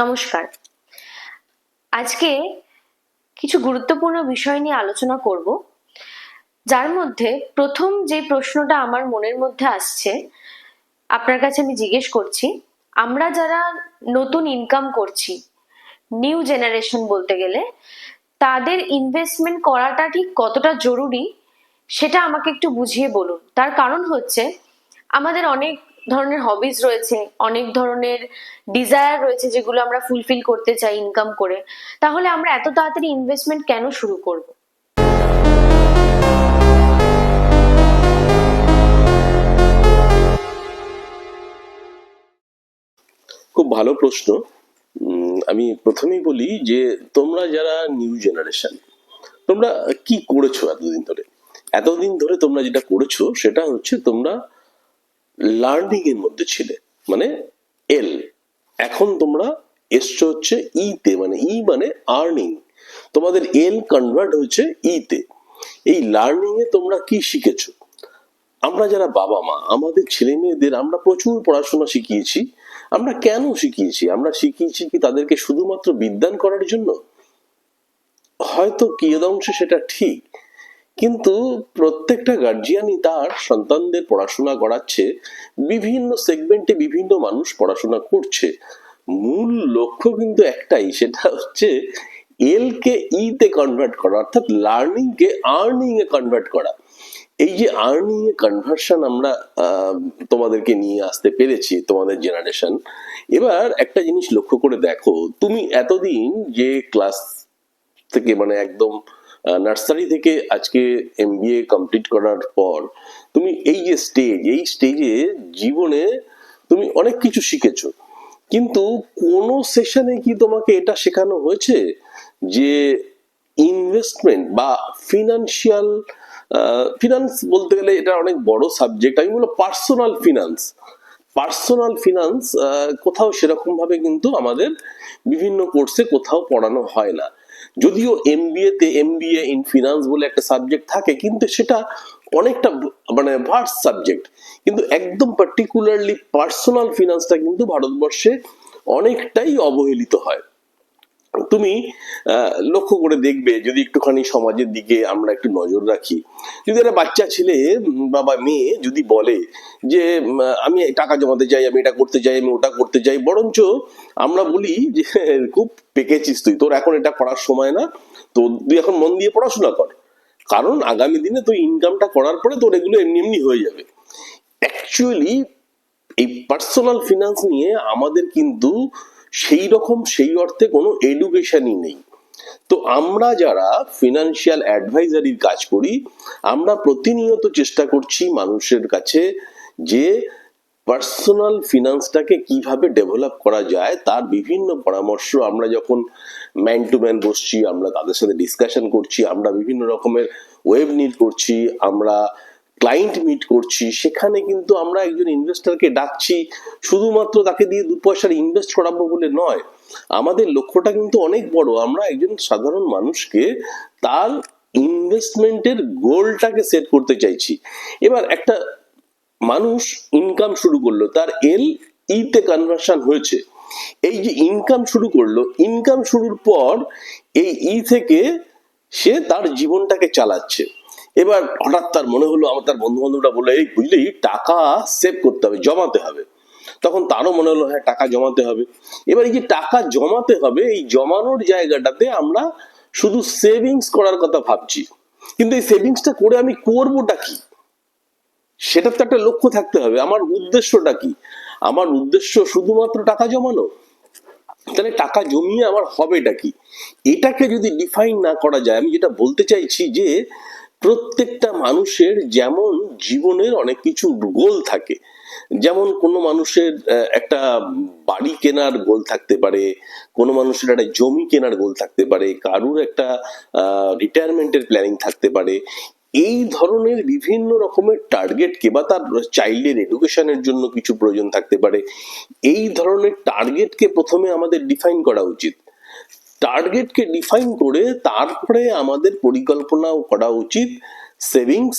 নমস্কার। আজকে কিছু গুরুত্বপূর্ণ বিষয় নিয়ে আলোচনা করব, যার মধ্যে প্রথম যে প্রশ্নটা আমার মনের মধ্যে আসছে, আপনার কাছে আমি জিজ্ঞেস করছি, আমরা যারা নতুন ইনকাম করছি নিউ জেনারেশন বলতে গেলে, তাদের ইনভেস্টমেন্ট করাটা ঠিক কতটা জরুরি, সেটা আমাকে একটু বুঝিয়ে বলুন। তার কারণ হচ্ছে, আমাদের অনেক ধরনের হবিজ রয়েছে, অনেক ধরনের ডিজায়ার রয়েছে যেগুলো আমরা ফুলফিল করতে চাই ইনকাম করে, তাহলে আমরা এত তাড়াতাড়ি ইনভেস্টমেন্ট কেন শুরু করব? খুব ভালো প্রশ্ন। আমি প্রথমেই বলি যে তোমরা যারা নিউ জেনারেশন তোমরা কি করেছ এতদিন ধরে? এতদিন ধরে তোমরা যেটা করেছ সেটা হচ্ছে তোমরা লার্নিং এর মধ্যে ছিলে মানে এল এখন তোমরা এসছো হচ্ছে ই তে মানে ই মানে আর্নিং তোমাদের এল কনভার্ট হয়েছে ই তে এই লার্নিং এ তোমরা কি শিখেছো? আমরা যারা বাবা মা, আমাদের ছেলে মেয়েদের আমরা প্রচুর পড়াশোনা শিখিয়েছি। আমরা কেন শিখিয়েছি? আমরা শিখিয়েছি কি তাদেরকে শুধুমাত্র বিদ্যান করার জন্য? হয়তো কিয়দংশে সেটা ঠিক কিন্তু প্রত্যেকটা গার্জিয়ানই তার সন্তানদের পড়াশোনা করাচ্ছে বিভিন্ন সেগমেন্টে বিভিন্ন মানুষ পড়াশোনা করছে। মূল লক্ষ্য কিন্তু একটাই সেটা হচ্ছে এল কে ই তে কনভার্ট করা অর্থাৎ লার্নিং কে আর্নিং এ কনভার্ট করা। এই যে আর্নিং এ কনভার্সন আমরা আহ, তোমাদেরকে নিয়ে আসতে পেরেছি তোমাদের জেনারেশন এবার একটা জিনিস লক্ষ্য করে দেখো তুমি এতদিন যে ক্লাস থেকে মানে একদম নার্সারি থেকে আজকে এম এমবিএ কমপ্লিট করার পর তুমি এই যে স্টেজ এই স্টেজে জীবনে তুমি অনেক কিছু শিখেছো। কিন্তু কোন সেশনে কি তোমাকে এটা শেখানো হয়েছে যে ইনভেস্টমেন্ট বা ফিনান্সিয়াল ফিনান্স বলতে গেলে এটা অনেক বড় সাবজেক্ট আমি বলব পার্সোনাল ফিনান্স পার্সোনাল ফিনান্স কোথাও সেরকম ভাবে কিন্তু আমাদের বিভিন্ন কোর্সে কোথাও পড়ানো হয় না। যদিও এমবিএ তে এমবিএ ইন ফিনান্স বলে একটা সাবজেক্ট থাকে, কিন্তু সেটা অনেকটা মানে ভার্স সাবজেক্ট কিন্তু একদম পার্টিকুলারলি পার্সোনাল ফিনান্সটা কিন্তু ভারতবর্ষে অনেকটাই অবহেলিত হয়। তুমি লক্ষ্য করে দেখবে যদি একটুখানি সমাজের দিকে আমরা একটু নজর রাখি। যদি একটা বাচ্চা ছেলে উম, বা বা মেয়ে যদি বলে যে আমি টাকা জমাতে চাই আমি এটা করতে চাই আমি ওটা করতে চাই বরঞ্চ আমরা বলি যে খুব পেকেছিস তুই তোর এখন এটা করার সময় না তো তুই এখন মন দিয়ে পড়াশোনা কর। কারণ আগামী দিনে তুই ইনকামটা করার পরে তোর এগুলো এমনি এমনি হয়ে যাবে। অ্যাকচুয়ালি এই পার্সোনাল ফিনান্স নিয়ে আমাদের কিন্তু সেই রকম, সেই অর্থে কোনো এডুকেশনই নেই। তো আমরা যারা ফিনান্সিয়াল অ্যাডভাইজারির কাজ করি, আমরা প্রতিনিয়ত চেষ্টা করছি মানুষের কাছে যে পার্সোনাল ফিনান্সটাকে কীভাবে ডেভেলপ করা যায়, তার বিভিন্ন পরামর্শ আমরা যখন ম্যান টু ম্যান বসছি, আমরা তাদের সাথে ডিসকাশন করছি, আমরা বিভিন্ন রকমের ওয়েব নিট করছি, আমরা ক্লায়েন্ট মিট করছি, সেখানে কিন্তু আমরা একজন ইনভেস্টরকে ডাকছি, শুধুমাত্র তাকে দিয়ে দু পয়সার ইনভেস্ট করাবো বলে নয়, আমাদের লক্ষ্যটা কিন্তু অনেক বড়। আমরা একজন সাধারণ মানুষকে তার ইনভেস্টমেন্টের গোলটাকে সেট করতে চাইছি। এবার একটা মানুষ ইনকাম শুরু করল, তার এল ইতে কনভার্সন হয়েছে। এই যে ইনকাম শুরু করল ইনকাম শুরুর পর এই ই থেকে সে তার জীবনটাকে চালাচ্ছে। এবার হঠাৎ তার মনে হলো, আমার তার বন্ধু বান্ধবরা বলে এই বুঝলি, টাকা সেভ করতে হবে, জমাতে হবে। তখন তারও মনে হলো হ্যাঁ টাকা জমাতে হবে। এবার এই যে টাকা জমাতে হবে, এই জমানোর জায়গাটাতে আমরা শুধু সেভিংস করার কথা ভাবছি। কিন্তু এই সেভিংসটা করে আমি করবোটা কি? সেটা তো একটা লক্ষ্য থাকতে হবে। আমার উদ্দেশ্যটা কি? আমার উদ্দেশ্য শুধুমাত্র টাকা জমানো? তাহলে টাকা জমিয়ে আমার হবেটা কি? এটাকে যদি ডিফাইন না করা যায়, আমি যেটা বলতে চাইছি যে প্রত্যেকটা মানুষের যেমন জীবনের অনেক কিছু গোল থাকে, যেমন কোনো মানুষের একটা বাড়ি কেনার গোল থাকতে পারে, কোনো মানুষের একটা জমি কেনার গোল থাকতে পারে, কারুর একটা রিটায়ারমেন্টের প্ল্যানিং থাকতে পারে, এই ধরনের বিভিন্ন রকমের টার্গেটকে বা তার চাইল্ডের এডুকেশনের জন্য কিছু প্রয়োজন থাকতে পারে, এই ধরনের টার্গেটকে প্রথমে আমাদের ডিফাইন করা উচিত। টার্গেটকে ডিফাইন করে তারপরে আমাদের পরিকল্পনা করা উচিত সেভিংস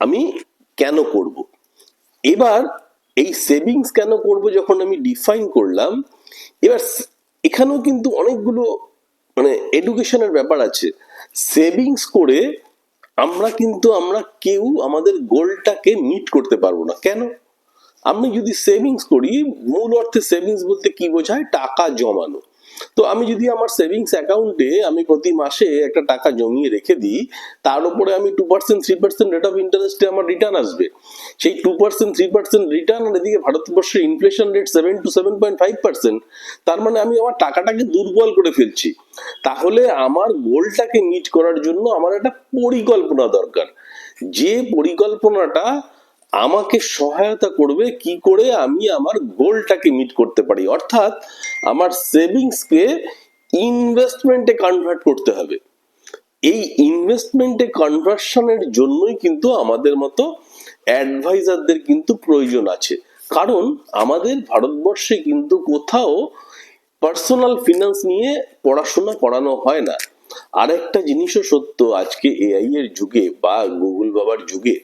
আমি কেন করব। এবার এই সেভিংস কেন করব যখন আমি ডিফাইন করলাম, এবার এখানেও কিন্তু অনেকগুলো মানে এডুকেশনের ব্যাপার আছে। সেভিংস করে আমরা কিন্তু আমরা কেউ আমাদের গোলটাকে মিট করতে পারব না। কেন? আমি যদি সেভিংস করি, মূল অর্থে সেভিংস বলতে কি বোঝায়? টাকা জমানো। তো আমি যদি আমার সেভিংস অ্যাকাউন্টে আমি প্রতি মাসে একটা টাকা জমিয়ে রেখে দিই, তার উপরে আমি two percent three percent rate of ইন্টারেস্টে আমার রিটার্ন আসবে। সেই two percent three percent return আর এদিকে ভারতবর্ষের inflation rate seven to seven point five percent তার মানে আমি আমার টাকাটাকে দুর্বল করে ফেলছি। তাহলে আমার গোলটাকে মিট করার জন্য আমার একটা পরিকল্পনা দরকার। যে পরিকল্পনাটা আমাকে সহায়তা করবে কি করে আমি আমার গোলটাকে মিট করতে পারি। অর্থাৎ আমার সেভিংসকে ইনভেস্টমেন্টে কনভার্ট করতে হবে। এই ইনভেস্টমেন্টে কনভার্সনের জন্যই কিন্তু আমাদের মতো অ্যাডভাইজারদের কিন্তু প্রয়োজন আছে। কারণ আমাদের ভারতবর্ষে কিন্তু কোথাও পার্সোনাল ফিনান্স নিয়ে পড়াশোনা করানো হয় না। আরেকটা জিনিসও সত্য, আজকে এআই এর যুগে বা গুগল বাবার যুগে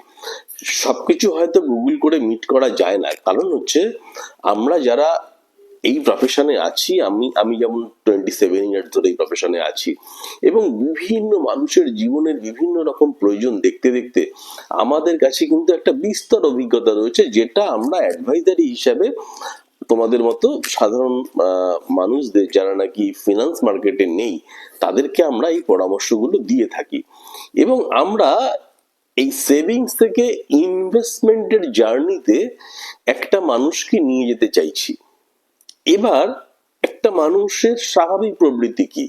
সবকিছু হয়তো গুগল করে মিট করা যায় না। কারণ হচ্ছে, আমরা যারা এই প্রফেশনে আছি, আমি আমি যেমন টোয়েন্টি সেভেন ইয়ার্স ধরে এই প্রফেশনে আছি, এবং বিভিন্ন মানুষের জীবনের বিভিন্ন রকম প্রয়োজন দেখতে দেখতে আমাদের কাছে কিন্তু একটা বিস্তর অভিজ্ঞতা রয়েছে, যেটা আমরা অ্যাডভাইজারি হিসাবে তোমাদের মতো সাধারণ মানুষদের যারা নাকি ফিনান্স মার্কেটে নেই, তাদেরকে আমরা এই পরামর্শগুলো দিয়ে থাকি। এবং আমরা এই সেভিংস থেকে ইনভেস্টমেন্টের জার্নিতে একটা মানুষকে নিয়ে যেতে চাইছি। এবার একটা মানুষের স্বাভাবিক প্রবৃত্তি কি?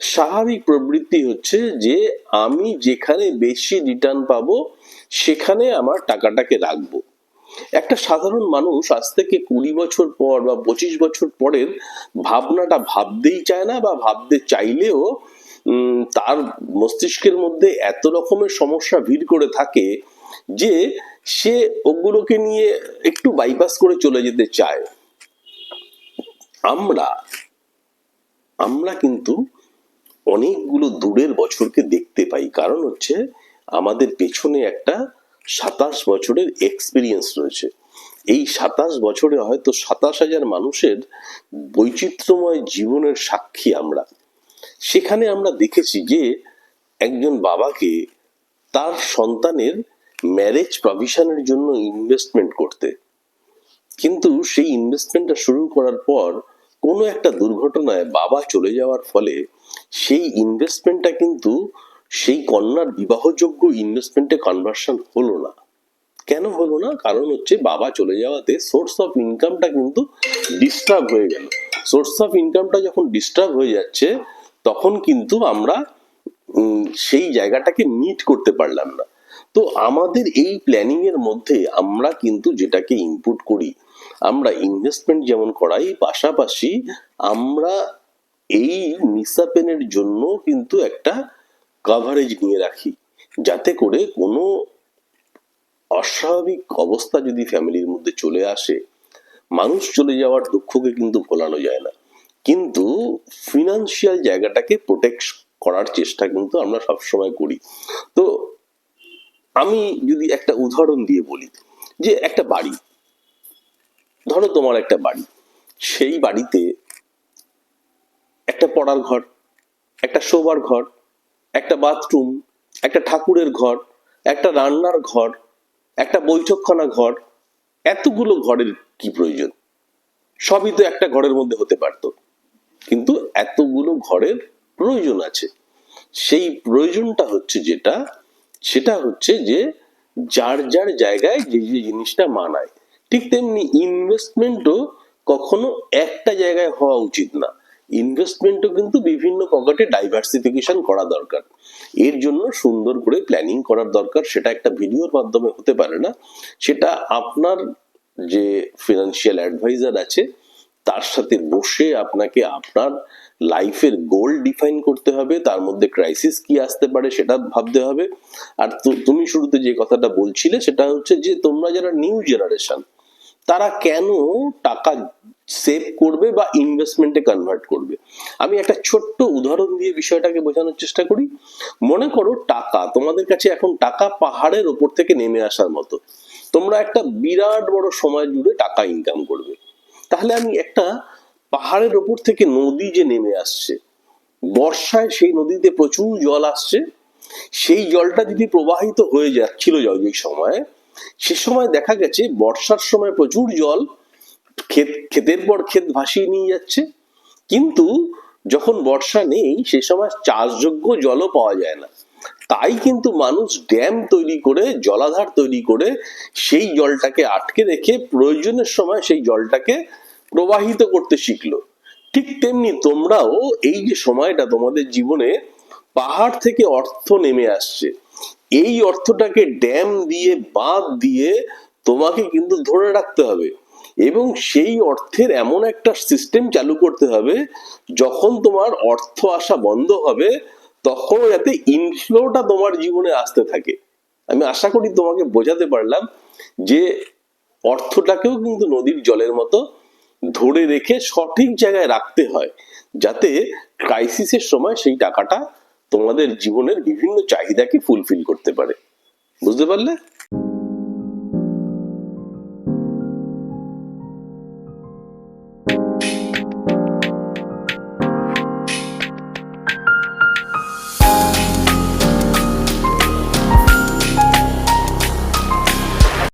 স্বাভাবিক প্রবৃত্তি হচ্ছে যে আমি যেখানে বেশি রিটার্ন পাবো, সেখানে আমার টাকাটাকে রাখব। একটা সাধারণ মানুষ আজ থেকে কুড়ি বছর পর বা পঁচিশ বছর পরের ভাবনাটা ভাবতেই চায় না বা ভাবতে চাইলেও তার মস্তিষ্কের মধ্যে এত রকমের সমস্যা ভিড় করে থাকে যে সে ওগুলোকে নিয়ে একটু বাইপাস করে চলে যেতে চায়। আমরা আমরা কিন্তু অনেকগুলো দূরের বছরকে দেখতে পাই। কারণ হচ্ছে আমাদের পেছনে একটা সাতাশ বছরের এক্সপিরিয়েন্স রয়েছে। এই সাতাশ বছরে হয়তো সাতাশ হাজার মানুষের বৈচিত্র্যময় জীবনের সাক্ষী আমরা। সেখানে আমরা দেখেছি যে একজন বাবাকে তার সন্তানের ম্যারেজ প্রভিশনের জন্য ইনভেস্টমেন্ট করতে। কিন্তু সেই ইনভেস্টমেন্টটা শুরু করার পর কোনো একটা দুর্ঘটনায় বাবা চলে যাওয়ার ফলে সেই ইনভেস্টমেন্টটা কিন্তু সেই কন্যার বিবাহযোগ্য ইনভেস্টমেন্টে কনভার্সন হলো না। কেন হলো না? কারণ হচ্ছে বাবা চলে যাওয়াতে সোর্স অফ ইনকামটা কিন্তু ডিস্টার্ব হয়ে গেল। সোর্স অফ ইনকামটা যখন ডিস্টার্ব হয়ে যাচ্ছে তখন কিন্তু আমরা সেই জায়গাটাকে মিট করতে পারলাম না। তো আমাদের এই প্ল্যানিং এর মধ্যে আমরা কিন্তু যেটাকে ইনপুট করি, আমরা ইনভেস্টমেন্ট যেমন করাই, পাশাপাশি আমরা এই নিসাপেনের জন্য কিন্তু একটা কভারেজ নিয়ে রাখি। যাতে করে কোনো অস্বাভাবিক অবস্থা যদি ফ্যামিলির মধ্যে চলে আসে, মানুষ চলে যাওয়ার দুঃখকে কিন্তু ভোলানো যায় না। কিন্তু ফিনান্সিয়াল জায়গাটাকে প্রোটেক্ট করার চেষ্টা কিন্তু আমরা সবসময় করি। তো আমি যদি একটা উদাহরণ দিয়ে বলি যে একটা বাড়ি, ধরো তোমার একটা বাড়ি, সেই বাড়িতে একটা পড়ার ঘর, একটা শোবার ঘর, একটা বাথরুম একটা ঠাকুরের ঘর, একটা রান্নার ঘর, একটা বৈঠকখানা ঘর, এতগুলো ঘরের কি প্রয়োজন? সবই তো একটা ঘরের মধ্যে হতে পারতো। কিন্তু এতগুলো ঘরের প্রয়োজন আছে। সেই প্রয়োজনটা হচ্ছে যেটা, সেটা হচ্ছে যে যার যার জায়গায় যে যে জিনিসটা মানায়। ঠিক তেমনি ইনভেস্টমেন্টও কখনো একটা জায়গায় হওয়া উচিত না। ইনভেস্টমেন্টও কিন্তু বিভিন্ন পকেটে ডাইভার্সিফিকেশন করা দরকার। এর জন্য সুন্দর করে প্ল্যানিং করার দরকার, সেটা একটা ভিডিওর মাধ্যমে হতে পারে না। সেটা আপনার যে ফিনান্সিয়াল অ্যাডভাইজার আছে তার সাথে বসে আপনাকে আপনার লাইফের গোল ডিফাইন করতে হবে, তার মধ্যে ক্রাইসিস কি আসতে পারে সেটা ভাবতে হবে। আর তুমি শুরুতে যে কথাটা বলছিলে সেটা হচ্ছে যে তোমরা যারা নিউ জেনারেশন তারা কেন টাকা সেভ করবে বা ইনভেস্টমেন্টে কনভার্ট করবে? আমি একটা ছোট্ট উদাহরণ দিয়ে বিষয়টাকে বোঝানোর চেষ্টা করি। মনে করো টাকা, তোমাদের কাছে এখন টাকা পাহাড়ের ওপর থেকে নেমে আসার মতো। তোমরা একটা বিরাট বড় সময় জুড়ে টাকা ইনকাম করবে। তাহলে আমি একটা পাহাড়ের ওপর থেকে নদী যে নেমে আসছে, বর্ষায় সেই নদীতে প্রচুর জল আসছে, সেই জলটা যদি প্রবাহিত হয়ে যাচ্ছিল যেই সময়, সে সময় দেখা গেছে বর্ষার সময় প্রচুর জল ক্ষেত, ক্ষেতের পর ক্ষেত ভাসিয়ে নিয়ে যাচ্ছে। কিন্তু যখন বর্ষা নেই, সে সময় চাষযোগ্য জলও পাওয়া যায় না। তাই কিন্তু মানুষ ড্যাম তৈরি করে, জলাধার তৈরি করে, সেই জলটাকে আটকে রেখে প্রয়োজনের সময় সেই জলটাকে প্রবাহিত করতে শিখলো। ঠিক তেমনি তোমরাও এই যে সময়টা তোমাদের জীবনে পাহাড় থেকে অর্থ নেমে আসছে, এই অর্থটাকে ড্যাম দিয়ে, বাঁধ দিয়ে তোমাকে কিন্তু ধরে রাখতে হবে এবং সেই অর্থের এমন একটা সিস্টেম চালু করতে হবে, যখন তোমার অর্থ আসা বন্ধ হবে তখন যাতে ইনফ্লোটা তোমার জীবনে আসতে থাকে। আমি আশা করি তোমাকে বোঝাতে পারলাম যে অর্থটাকেও কিন্তু নদীর জলের মতো ধরে রেখে সঠিক জায়গায় রাখতে হয়, যাতে ক্রাইসিসের সময় সেই টাকাটা তোমাদের জীবনের বিভিন্ন চাহিদাকে ফুলফিল করতে পারে। বুঝতে পারলে?